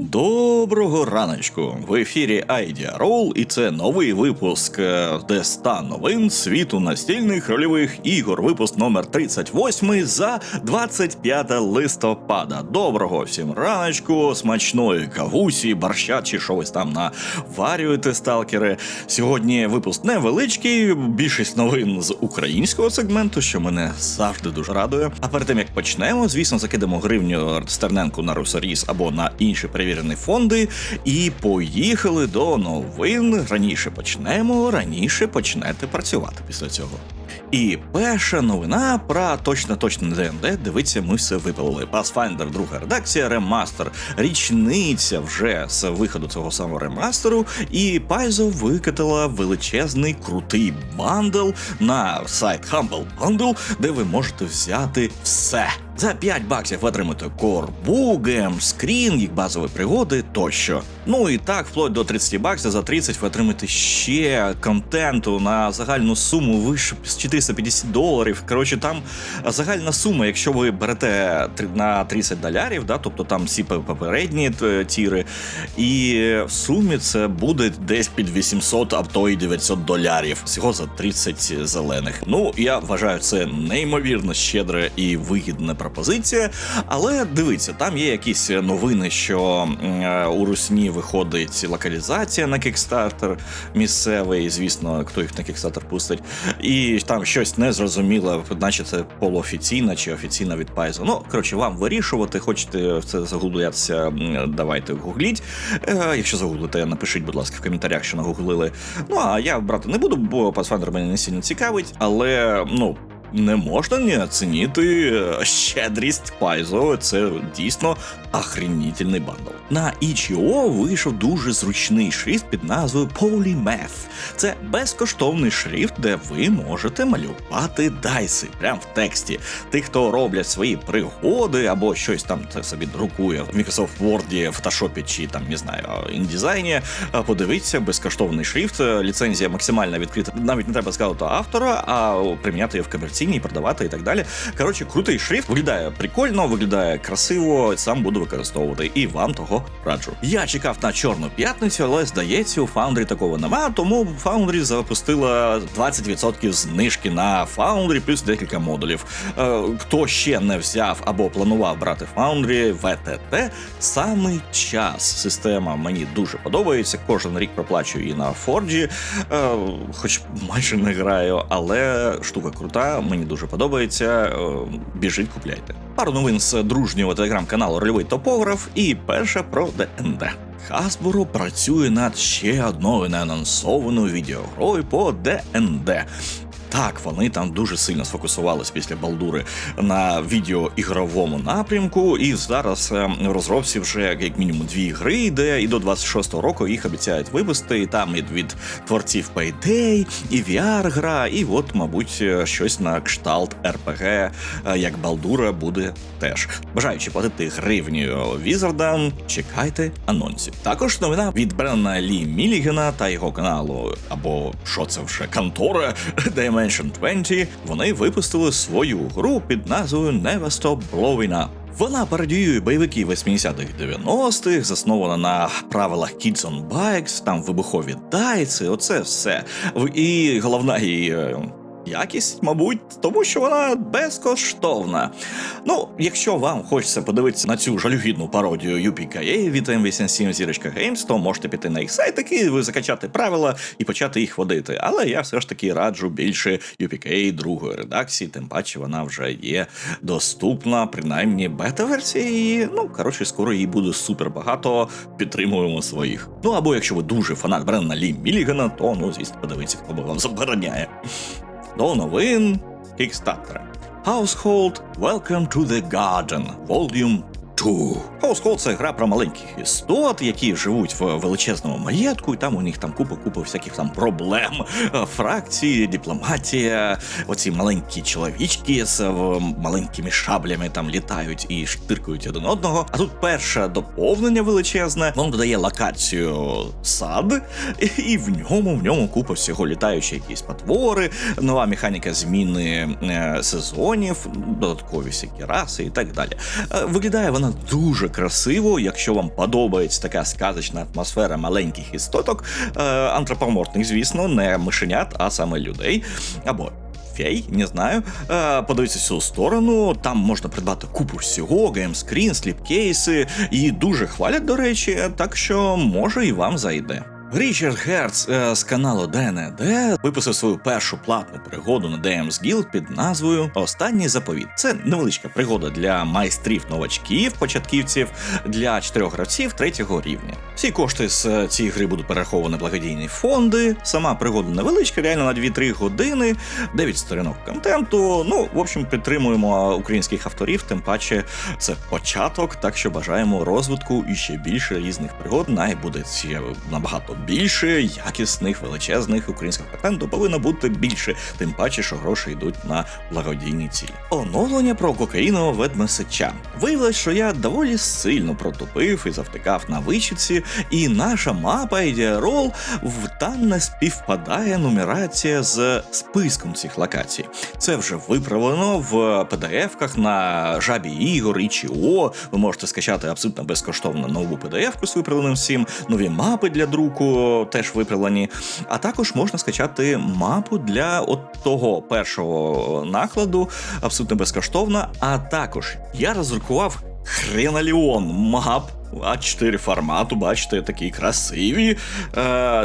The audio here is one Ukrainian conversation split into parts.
Доброго раночку! В ефірі Idea Roll, і це новий випуск е, де 100 новин світу настільних рольових ігор. Випуск номер 38 за 25 листопада. Доброго всім раночку, смачної кавусі, борща чи що ви там наварюєте, сталкери. Сьогодні випуск невеличкий, більшість новин з українського сегменту, що мене завжди дуже радує. А перед тим як почнемо, звісно, закидемо гривню Стерненку на Русаріс або на інші перевірені фонди. І поїхали до новин. Раніше почнемо, раніше почнете працювати після цього. І перша новина про точно точно ДНД. Дивіться, ми все випалили. Pathfinder, друга редакція, ремастер, річниця вже з виходу цього самого ремастеру. І Paizo викатила величезний крутий бандл на сайт Humble Bundle, де ви можете взяти все. За 5 баксів ви отримаєте корбу, гем, скрін, їх базові пригоди тощо. Ну і так, вплоть до 30 баксів, за 30 ви отримаєте ще контенту на загальну суму вище з 450 доларів. Коротше, там загальна сума, якщо ви берете на 30 долярів, да, тобто там всі попередні е, тіри, і в сумі це буде десь під 800, а то й 900 долярів. Всього за 30 зелених. Ну, я вважаю, це неймовірно щедра і вигідна пропозиція. Але дивіться, там є якісь новини, що е, у Русні виходить локалізація на Kickstarter місцевий, звісно, хто їх на Kickstarter пустить. І там щось незрозуміле, наче це полуофіційна чи офіційна від Paizo. Ну, коротше, вам вирішувати, хочете в це загуглятися, давайте гугліть. Е, якщо загуглите, напишіть, будь ласка, в коментарях, що нагуглили. Ну а я брати не буду, бо Pathfinder мене не сильно цікавить, але ну. Не можна не оцінити е, щедрість Paizo. Це дійсно охренітельний бандл. На itch.io вийшов дуже зручний шрифт під назвою Polymath. Це безкоштовний шрифт, де ви можете малювати дайси прямо в тексті. Тих, хто роблять свої пригоди або щось там це собі друкує в Microsoft Word, Photoshop чи там не знаю, індизайні. а Подивіться, безкоштовний шрифт, е, ліцензія максимально відкрита. Навіть не треба сказати автора, а приміняти її в комерційній, продавати і так далі. Коротше, крутий шрифт виглядає прикольно, виглядає красиво. Сам буду використовувати і вам того раджу. Я чекав на чорну п'ятницю, але здається, у Foundry такого нема, тому Foundry запустила 20% знижки на Foundry плюс декілька модулів. Е, хто ще не взяв або планував брати Foundry, VTT, самий час. Система мені дуже подобається. Кожен рік проплачую її на Forge, е, хоч майже не граю, але штука крута, мені дуже подобається. Е, біжіть, купляйте. Пару новин з дружнього телеграм-каналу Рольовий топограф і перша про ДНД. Hasbro працює над ще одною неанонсованою відеогрою по ДНД. Так, вони там дуже сильно сфокусувались після Балдури на відеоігровому напрямку, і зараз е, в розробці вже як мінімум дві гри йде, і до 26-го року їх обіцяють випустити. І там і від творців Payday, і VR-гра, і от, мабуть, е, щось на кшталт РПГ, е, як Балдура буде теж. Бажаючи платити гривню Візардам, чекайте анонсів. Також новина від Бренна Лі Мілігена та його каналу, або що це вже контора Dimension 20, вони випустили свою гру під назвою Never Бловіна. Вона пародіює бойовики 80-х 90-х, заснована на правилах Kids on Bikes, там вибухові дайці, оце все. І головна її е, якість, мабуть, тому що вона безкоштовна. Ну, якщо вам хочеться подивитися на цю жалюгідну пародію UPKA від M87 Зірочка Games, то можете піти на їх сайт, такий ви закачати правила і почати їх водити. Але я все ж таки раджу більше UPKA другої редакції, тим паче вона вже є доступна, принаймні бета-версія її. Ну, коротше, скоро її буде супер багато. Підтримуємо своїх. Ну або якщо ви дуже фанат Бренна Лі Мілігана, то ну звісно, подивіться, хто би вам забороняє. До новин Kickstarter. Household Welcome to the Garden Volume 2. Household – це гра про маленьких істот, які живуть в величезному маєтку, і там у них там купа-купа всяких там проблем, фракції, дипломатія, оці маленькі чоловічки з е, маленькими шаблями там літають і штиркають один одного. А тут перше доповнення величезне, воно додає локацію сад, і- і в ньому в ньому купа всього літаючі якісь потвори, нова механіка зміни е, сезонів, додаткові всякі раси і так далі. Е, Виглядає вона дуже красиво. Якщо вам подобається така сказочна атмосфера маленьких істоток, е, антропоморфних, звісно, не мишенят, а саме людей. Або фей, не знаю. Е, Подивіться цю сторону, там можна придбати купу всього, геймскрін, сліпкейси, і дуже хвалять, до речі, так що може і вам зайде. Річард Герц е, з каналу ДНД випустив свою першу платну пригоду на DM's Guild під назвою Останній заповіт. Це невеличка пригода для майстрів новачків, початківців для чотирьох гравців третього рівня. Всі кошти з е, цієї гри будуть перераховані благодійні фонди. Сама пригода невеличка, реально на 2-3 години, 9 сторінок контенту. Ну, в общем, підтримуємо українських авторів, тим паче це початок, так що бажаємо розвитку і ще більше різних пригод. Най буде ще набагато більше якісних величезних українських контенту повинно бути більше, тим паче, що гроші йдуть на благодійні цілі. Оновлення про кокаїнового ведмесича. Виявилось, що я доволі сильно протупив і завтикав на вичітці, і наша мапа Ідіарол в там не співпадає нумерація з списком цих локацій. Це вже виправлено в PDF-ках на жабі ігор і ЧО. Ви можете скачати абсолютно безкоштовно нову PDF-ку з виправленим всім, нові мапи для друку теж виправлені. А також можна скачати мапу для от того першого накладу, абсолютно безкоштовно. А також я роздрукував хреналіон мап. А4 формату, бачите, такі красиві е,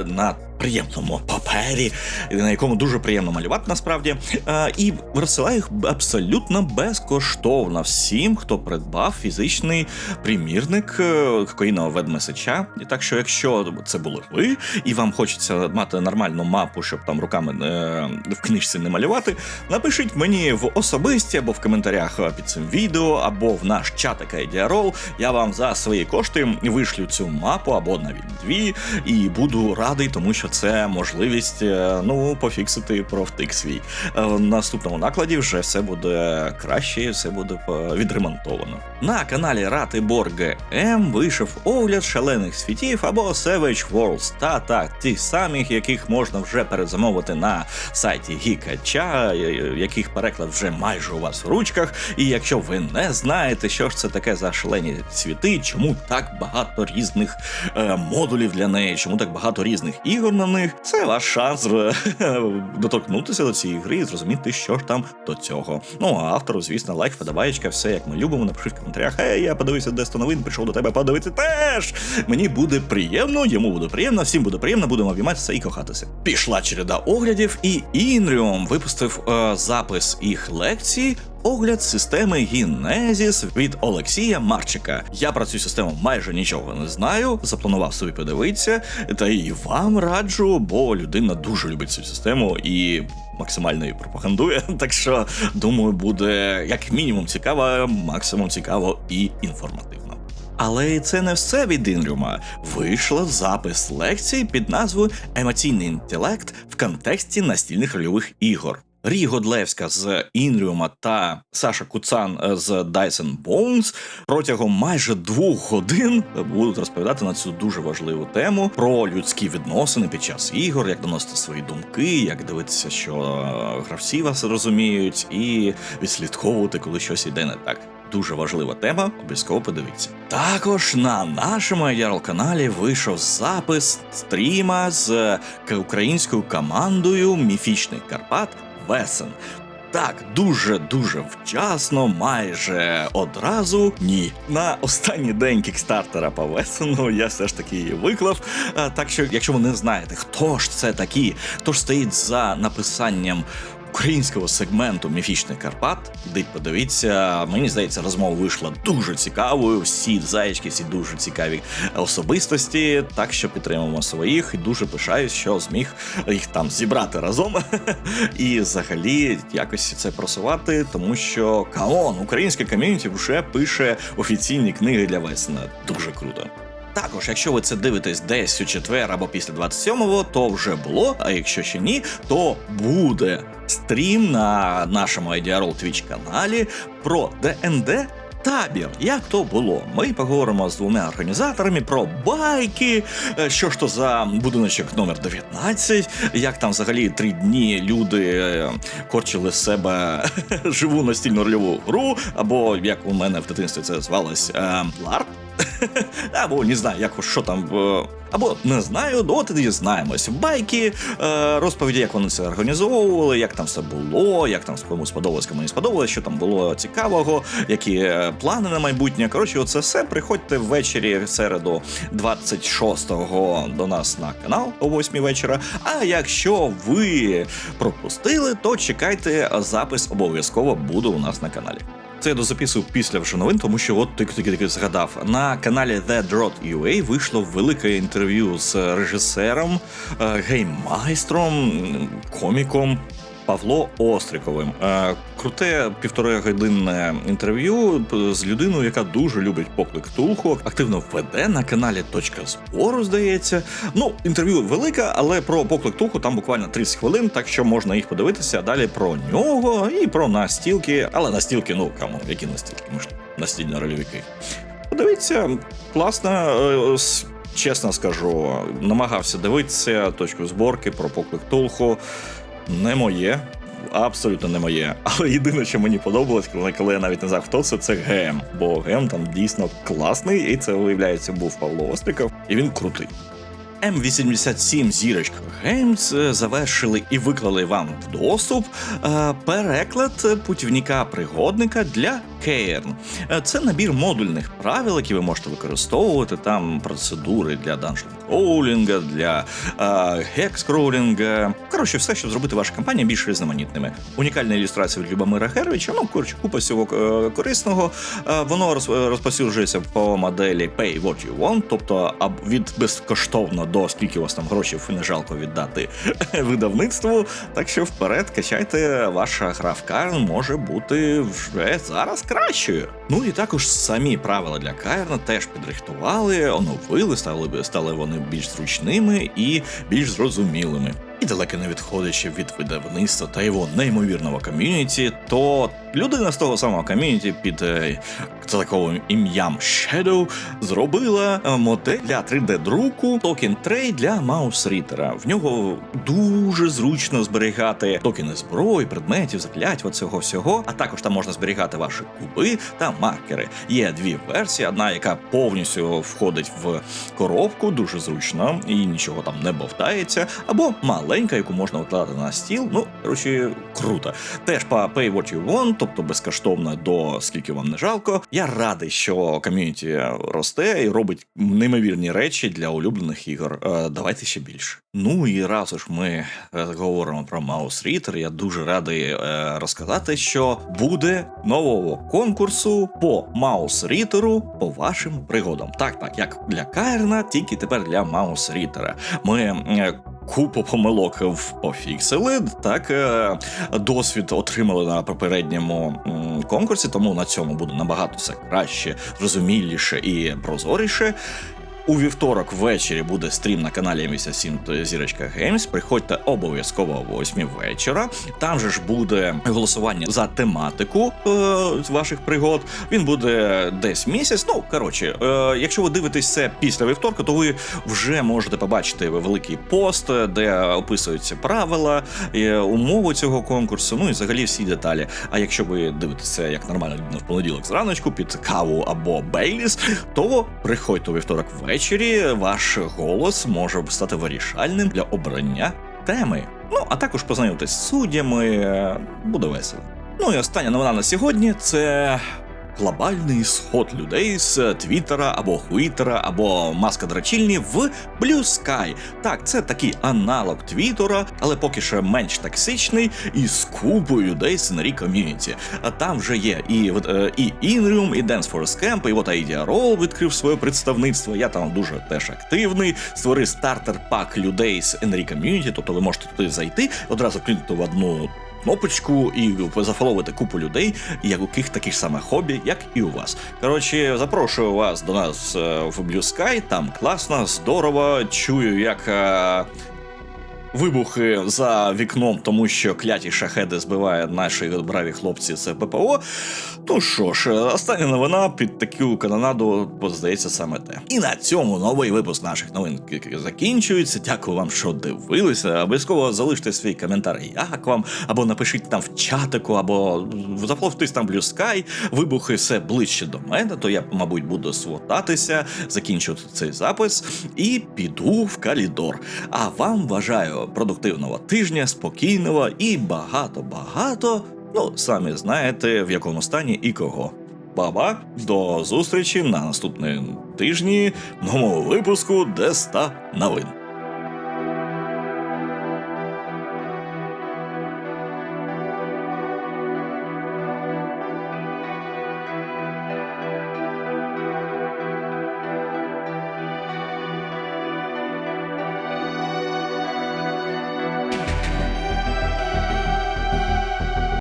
на приємному папері, на якому дуже приємно малювати насправді. Е, і розсилаю їх абсолютно безкоштовно всім, хто придбав фізичний примірник е, кокаїнового ведмесича. Так що, якщо це були ви, і вам хочеться мати нормальну мапу, щоб там руками е, в книжці не малювати, напишіть мені в особисті або в коментарях під цим відео, або в наш чатик Idea Я вам за свої кошти вишлю цю мапу або навіть дві, і буду радий, тому що це можливість е, ну пофіксити профтик свій. Е, В наступному накладі вже все буде краще, все буде е, відремонтовано. На каналі Рати Бор ГМ вийшов огляд шалених світів або Savage Worlds, та так, ті самих, яких можна вже перезамовити на сайті Гікача, яких переклад вже майже у вас в ручках. І якщо ви не знаєте, що ж це таке за шалені світи, чому так багато різних е, модулів для неї, чому так багато різних ігор на них, це ваш шанс е, доторкнутися до цієї гри і зрозуміти, що ж там до цього. Ну а автору, звісно, лайк, подобаєчка, все як ми любимо. Напишіть в коментарях. Ей, я подивився, де 100 новин, прийшов до тебе подивитися теж. Мені буде приємно, йому буде приємно, всім буде приємно, будемо обійматися і кохатися. Пішла череда оглядів, і Інріум випустив е, запис їх лекцій. Огляд системи Гінезіс від Олексія Марчика. Я про цю систему майже нічого не знаю. Запланував собі подивитися, та і вам раджу, бо людина дуже любить цю систему і максимально її пропагандує. Так що думаю, буде як мінімум цікаво, максимум цікаво і інформативно. Але це не все від Інрюма. Вийшло запис лекції під назвою Емоційний інтелект в контексті настільних рольових ігор. Рі Годлевська з Інріума та Саша Куцан з Dyson Bones протягом майже двох годин будуть розповідати на цю дуже важливу тему про людські відносини під час ігор, як доносити свої думки, як дивитися, що гравці вас розуміють, і відслідковувати, коли щось йде не так. Дуже важлива тема, обов'язково подивіться. Також на нашому IDRL каналі вийшов запис стріма з українською командою Міфічний Карпат Весен. Так, дуже дуже вчасно, майже одразу. Ні. На останній день кікстартера по Весену я все ж таки її виклав. Так що, якщо ви не знаєте, хто ж це такі, хто ж стоїть за написанням українського сегменту Міфічний Карпат. Йдіть, подивіться. Мені здається, розмова вийшла дуже цікавою. Всі заячки, всі дуже цікаві особистості. Так що підтримуємо своїх і дуже пишаюсь, що зміг їх там зібрати разом і взагалі якось це просувати, тому що камон, українське ком'юніті вже пише офіційні книги для Весна. Дуже круто. Також, якщо ви це дивитесь десь у четвер або після 27-го, то вже було. А якщо ще ні, то буде стрім на нашому IDRL Twitch каналі про ДНД Табір, як то було? Ми поговоримо з двома організаторами про байки. е, Що ж то за будиночок номер 19, як там взагалі три дні люди е, корчили з себе живу настільну рольову гру, або як у мене в дитинстві це звалось е, ларп. Або не знаю, як що там. Або не знаю, от і дізнаємось. Байки, е, розповіді, як вони це організовували, як там все було, як там кому сподобалось, кому не сподобалось, що там було цікавого, які е, плани на майбутнє. Коротше, оце все. Приходьте ввечері в середу 26-го до нас на канал о 8 вечора. А якщо ви пропустили, то чекайте, запис обов'язково буде у нас на каналі. Це я дозаписував після вже новин, тому що от тільки тільки таки згадав. На каналі The Drot UA вийшло велике інтерв'ю з режисером, е, гейммайстром, коміком. Павло Остріковим. Е, Круте півтори годинне інтерв'ю з людиною, яка дуже любить поклик Тулху, активно веде на каналі Точка збору, здається. Ну, інтерв'ю велике, але про поклик Тулху там буквально 30 хвилин, так що можна їх подивитися. Далі про нього і про настілки. Але настілки, ну камон, які настілки? Ми ж настільні рольовики. Подивіться, класно. е, Чесно скажу, намагався дивитися точку зборки про поклик Тулху. Не моє. Абсолютно не моє. Але єдине, що мені подобалось, коли, я навіть не знав, хто це, це ГЕМ. Бо ГЕМ там дійсно класний, і це, виявляється, був Павло Остріков, і він крутий. М87 зірочка Games завершили і виклали вам в доступ е, переклад путівника пригодника для Cairn. Е, Це набір модульних правил, які ви можете використовувати. Там процедури для данжн кроулінга, для е, гекс кроулінга. Коротше, все, щоб зробити вашу кампанію більш різноманітними. Унікальна ілюстрація від Любомира Геровича. Ну, коротше, купа всього е, корисного. Воно роз- розповсюджується по моделі Pay What You Want, тобто від безкоштовно до скільки у вас там грошей не жалко віддати видавництву. Так що вперед качайте, ваша гра в Кайрн може бути вже зараз кращою. Ну і також самі правила для Кайрна теж підрихтували, оновили, стали, стали вони більш зручними і більш зрозумілими. І далеко не відходячи від видавництва та його неймовірного ком'юніті, то людина з того самого ком'юніті під е, таковим ім'ям Shadow зробила е, модель для 3D-друку токен трей для Маус Рітера. В нього дуже зручно зберігати токени зброї, предметів, заклять, цього всього. А також там можна зберігати ваші куби та маркери. Є дві версії: одна, яка повністю входить в коробку, дуже зручно і нічого там не бовтається, або маленька, яку можна викладати на стіл. Ну, коротше, круто. Теж по pay what you want, тобто безкоштовно до скільки вам не жалко. Я радий, що ком'юніті росте і робить неймовірні речі для улюблених ігор. Е, давайте ще більше. Ну і раз уж ми е, говоримо про Mouse Reader, я дуже радий е, розказати, що буде нового конкурсу по Mouse Reader по вашим пригодам. Так, так, як для Кайрна, тільки тепер для Mouse Reader. Ми купу помилок пофіксили, так е, досвід отримали на попередньому конкурсі, тому на цьому буде набагато все краще, зрозуміліше і прозоріше. У вівторок ввечері буде стрім на каналі М87 Зірочка Геймс. Приходьте обов'язково о 8 вечора. Там же ж буде голосування за тематику е, ваших пригод. Він буде десь місяць. Ну коротше, е, якщо ви дивитесь це після вівторка, то ви вже можете побачити великий пост, де описуються правила, е, умови цього конкурсу. Ну і взагалі всі деталі. А якщо ви дивитеся як нормальна людина в понеділок зраночку під каву або бейліс, то приходьте у вівторок ввечері. Ваш голос може стати вирішальним для обрання теми. Ну а також познайомитись з суддями. е, Буде весело. Ну і остання новина на сьогодні це. Глобальний сход людей з Твіттера або Хуїтера або маска драчільні в Blue Sky. Так, це такий аналог Твіттера, але поки що менш токсичний і з купою людей з сценарій ком'юніті. А там вже є і, е, і Inrium, і Dance Force Camp, і от Idea Roll відкрив своє представництво. Я там дуже теж активний. Створив стартер пак людей з NRI ком'юніті, тобто ви можете туди зайти, одразу клікнути в одну кнопочку і зафоловити купу людей, яких таких саме хобі, як і у вас. Коротше, запрошую вас до нас е, в Blue Sky, там класно, здорово. Чую, як. Е, вибухи за вікном, тому що кляті шахеди збиває наші браві хлопці з ППО. Ну що ж, остання новина під таку канонаду, здається, саме те. І на цьому новий випуск наших новин закінчується. Дякую вам, що дивилися. Обов'язково залиште свій коментар, як вам, або напишіть там в чатику, або запловтесь там Blue Sky. Вибухи все ближче до мене, то я, мабуть, буду свотатися, закінчувати цей запис і піду в калідор. А вам бажаю продуктивного тижня, спокійного і багато-багато. Ну, самі знаєте, в якому стані і кого. Баба, до зустрічі на наступному тижні новому випуску Деста новин.